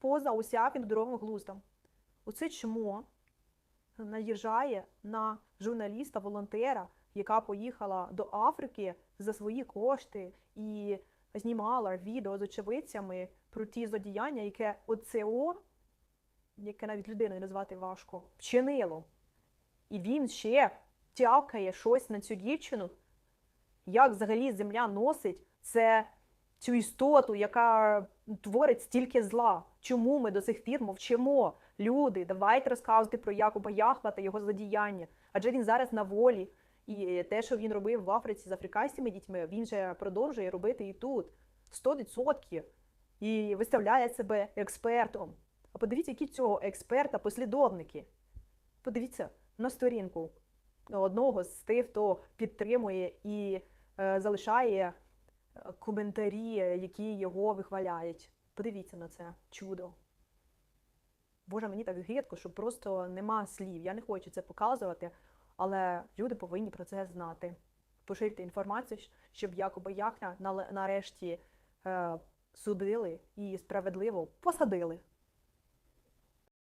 поза усяким здоровим глуздом. Оце чмо наїжджає на журналіста-волонтера, яка поїхала до Африки за свої кошти і знімала відео з очевидцями про ті злодіяння, яке ОЦО, яке навіть людиною назвати важко, вчинило. І він ще тявкає щось на цю дівчину. Як взагалі земля носить це цю істоту, яка творить стільки зла. Чому ми до сих пір мовчимо? Люди, давайте розказувати про Якуба Яхва та його злодіяння. Адже він зараз на волі. І те, що він робив в Африці з африканськими дітьми, він же продовжує робити і тут. 100%. І виставляє себе експертом. А подивіться, які цього експерта послідовники. Подивіться на сторінку одного з тих, хто підтримує і е, залишає коментарі, які його вихваляють. Подивіться на це чудо. Боже, мені так гидко, що просто нема слів. Я не хочу це показувати, але люди повинні про це знати. Поширити інформацію, щоб Якоба Яхня нарешті е, судили і справедливо посадили.